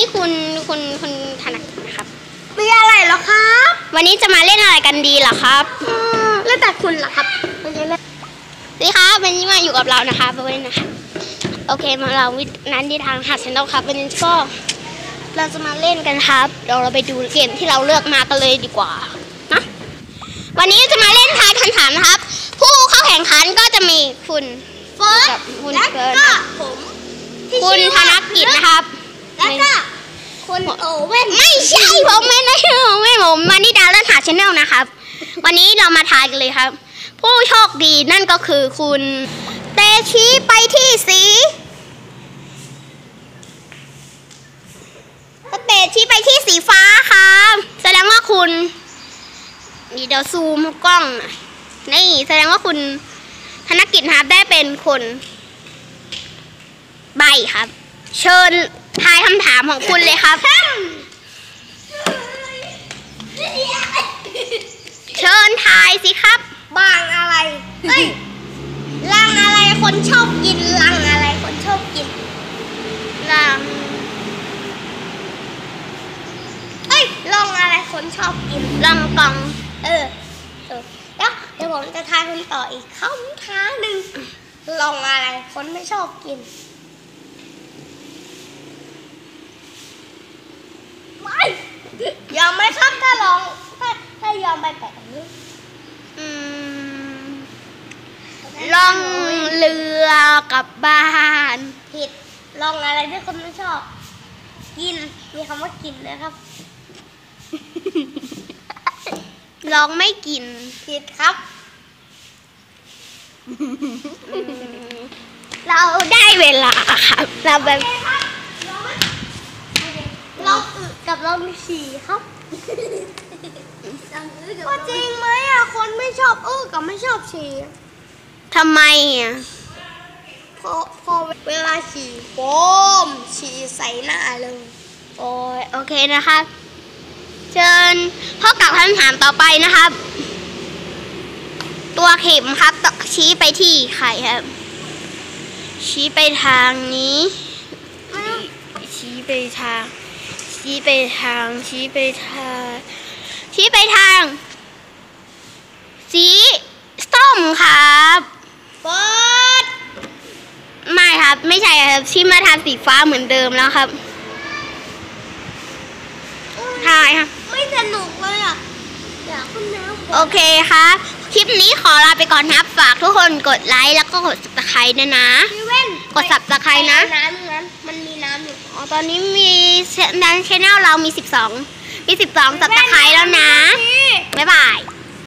นี้คุณคุณคุณธนกิจนะครับ มีอะไรเหรอครับ วันนี้จะมาเล่นอะไรกันดีเหรอครับอืมแล้วแต่คุณล่ะครับมันจะเล่นสวัสดีครับวันนี้มาอยู่กับเรานะคะเบเวนนะคะโอเคมาเราวิทนั้นที่ทางหัดชแนลครับวันนี้ก็เราจะมาเล่นกันครับเดี๋ยวเราไปดูเกมที่เราเลือกมากันเลยดีกว่านะวันนี้จะมาเล่นทายคำถามนะครับ ผู้เข้าแข่งขันก็จะมีคุณเฟิร์สกับคุณแล้วเฟิร์สก็ผมที่คุณชื่อธว่านกิจนะครับ แล้วก็คุณโอเว่นไม่ใช่ผมไม่ได้ไม่ผมมานิดาเล่นหาชแนลนะครับ วันนี้เรามาทายกันเลยครับ ผู้โชคดีนั่นก็คือคุณเตชีไปที่สีเตชีไปที่สีฟ้าครับ แสดงว่าคุณนี่เดี๋ยวซูมกล้องนี่แสดงว่าคุณธนกิจนะครับได้เป็นคนใบครับ เชิญ ทายคำถามของคุณเลยครับ เชิญทายสิครับ บางอะไรเอ้ยลังอะไรคนชอบกินลังอะไรคนชอบกินลังเอ้ยลองอะไรคนชอบกินลังกอง เออเออแล้วเดี๋ยวผมจะทายคุณต่ออีกคำถามหนึ่งลองอะไรคนไม่ชอบกิน ไม่ยอมไหมครับถ้าลอง ถ้า ถ้ายอมไปแปะแบบนี้อืมล่องเรือกับบ้านผิดลองอะไรที่คนไม่ชอบ กิน มีคำว่ากินนะครับลองไม่กินผิดครับ เราได้เวลาครับเราแบบลองอึกับลองฉี่ครับ ก็จริงไหมอะ คนไม่ชอบอึกับไม่ชอบฉี่ทำไมอะพอพอเวลาฉี่โฟมฉี่ใส่หน้าเลย โอ้ยโอเคนะครับเชิญพบกับคำถามต่อไปนะครับ ตัวเข็มครับตชี้ไปที่ใครครับ ชี้ไปทางนี้ ชี้ไปทาง ชี้ไปทาง ชี้ไปทาง ชี้ไปทาง สีส้มครับเปิดไม่ครับ ไม่ใช่ครับชี้มาทางสีฟ้าเหมือนเดิมแล้วครับทายครับไม่สนุกเลยอะอยากขึ้นน้ำโอเคครับคลิปนี้ขอลาไปก่อนนะครับ ฝากทุกคนกดไลค์แล้วก็กด subscribe ด้วยนะพี่เว้นกด subscribe นะไปเอาน้ำนั้นมันมีน้ำอยู่ อ๋อ ตอนนี้มีดันชแนลเรามี 12 ที่ 12สับตะไคร้แล้วนะ บ๊ายบาย